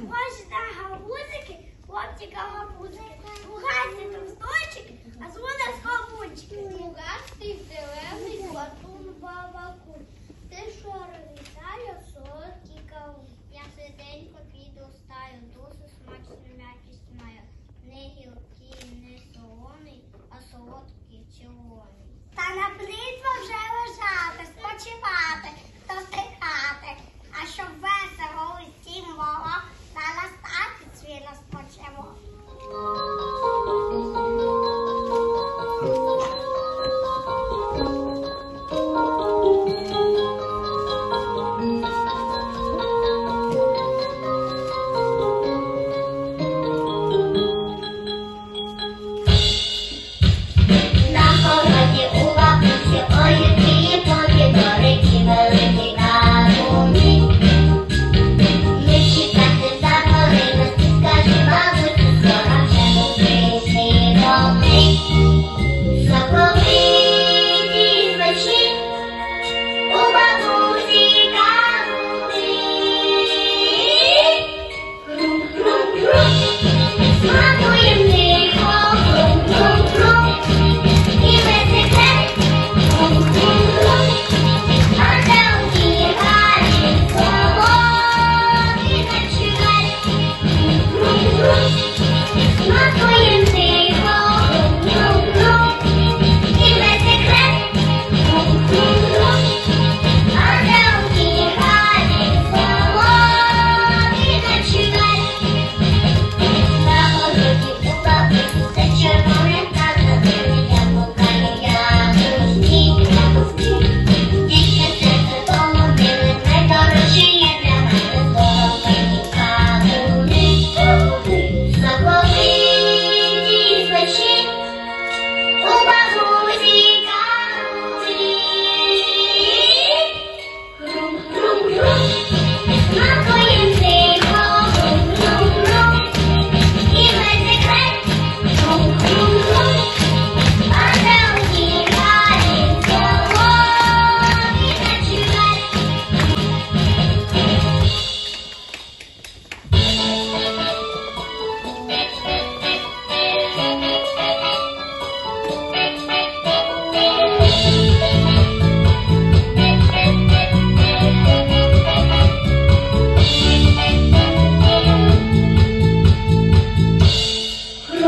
Божі гавузики, хлопчика гавузики, Лугасті товсточки, а звони з гавучки. Лугастий зелений платун бабаку. Ти що вітаю, солодкий кавун. Я сиденько піду стаю, дуже смачну м'якість маю. Не гілкий, не солоний, а солодкий червоний. Та на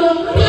Thank you.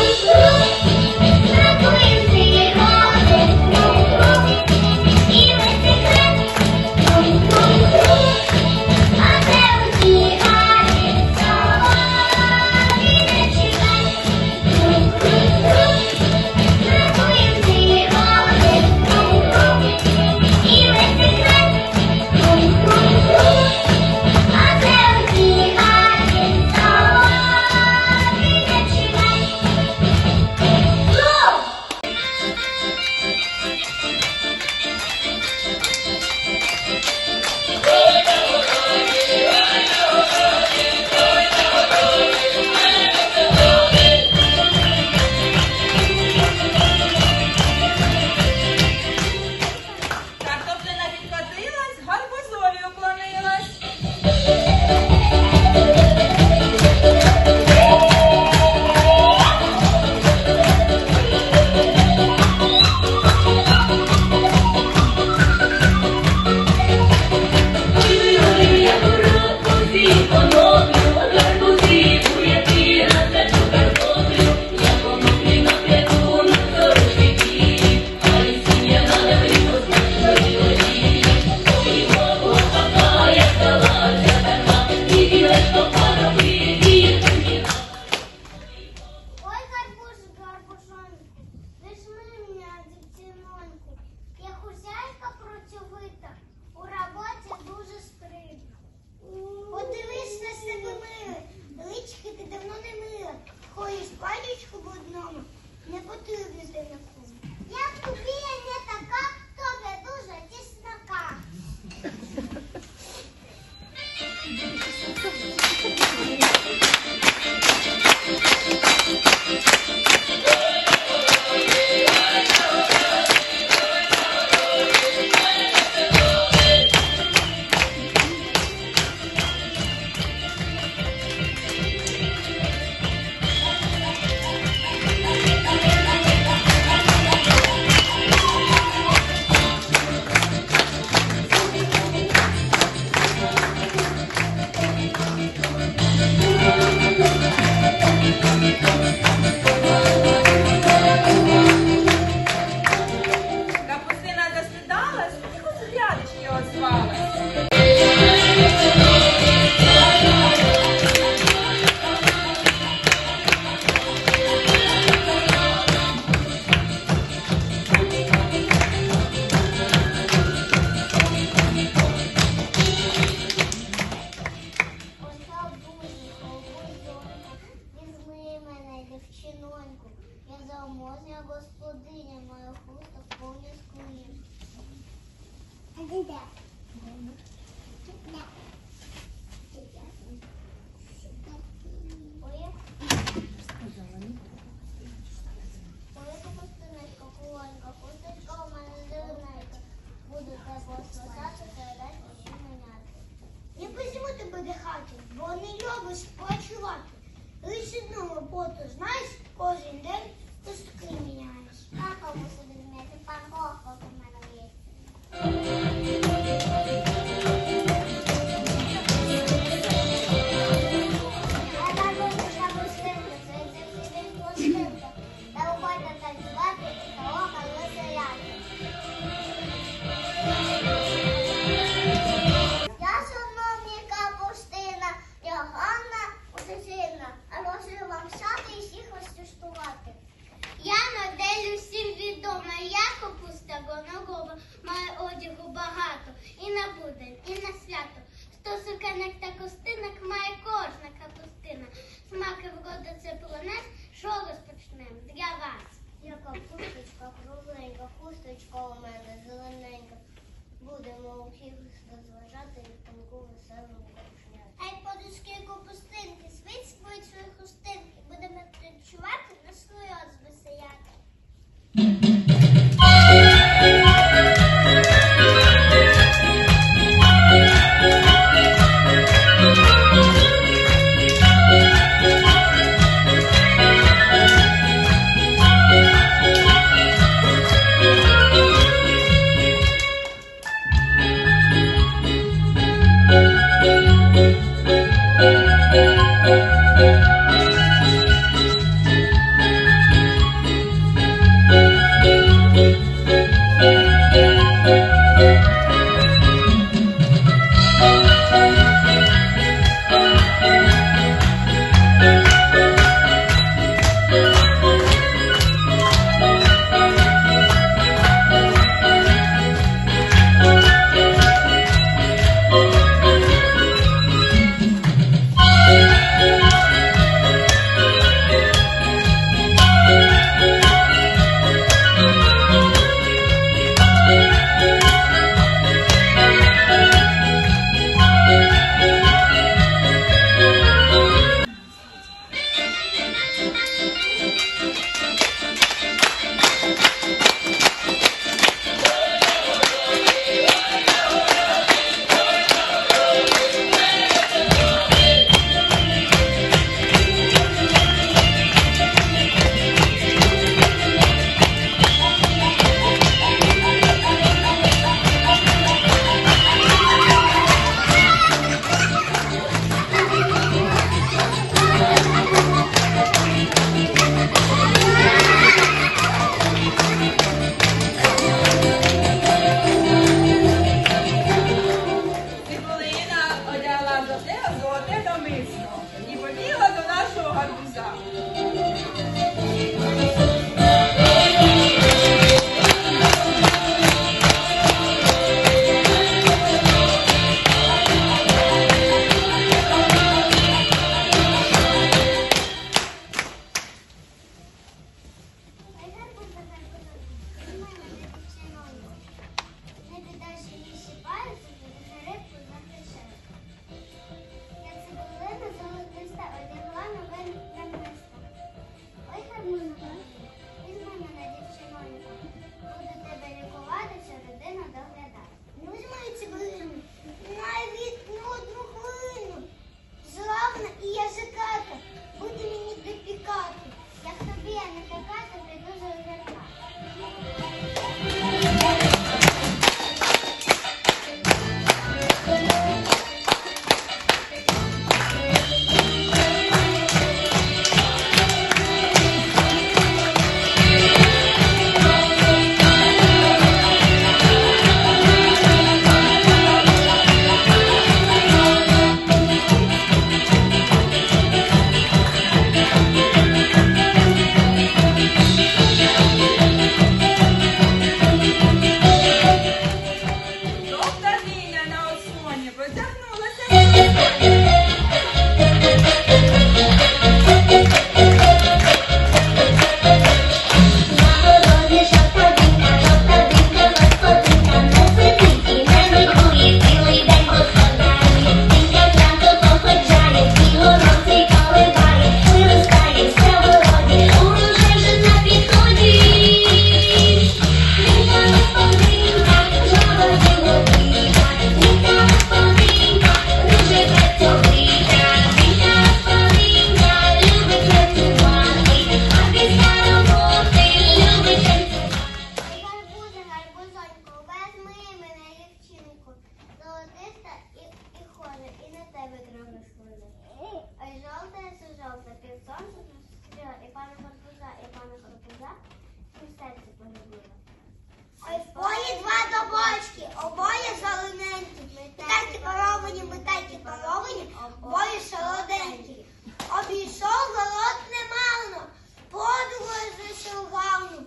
угавну,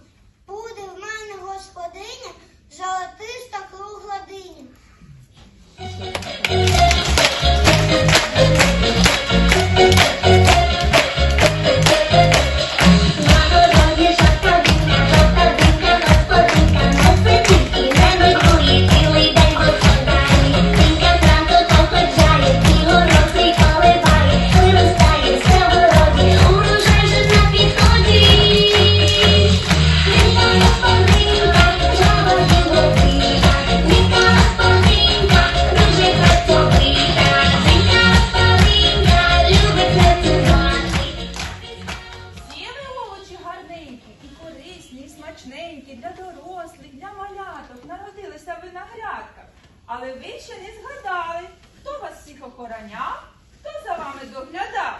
буде в мене господиня, золотиста круглодиня. І смачненькі для дорослих, для маляток. Народилися ви на грядках. Але ви ще не згадали, хто вас всіх охороняв, хто за вами доглядав.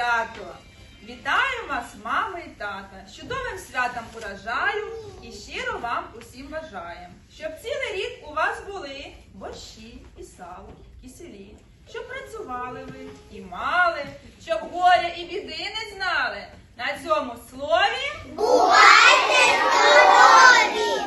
Свято! Вітаю вас, мами і тата, з чудовим святом урожаю і щиро вам усім бажаємо, щоб цілий рік у вас були борщі і сало, киселі, щоб працювали ви і мали, щоб горя і біди не знали. На цьому слові бувайте здорові!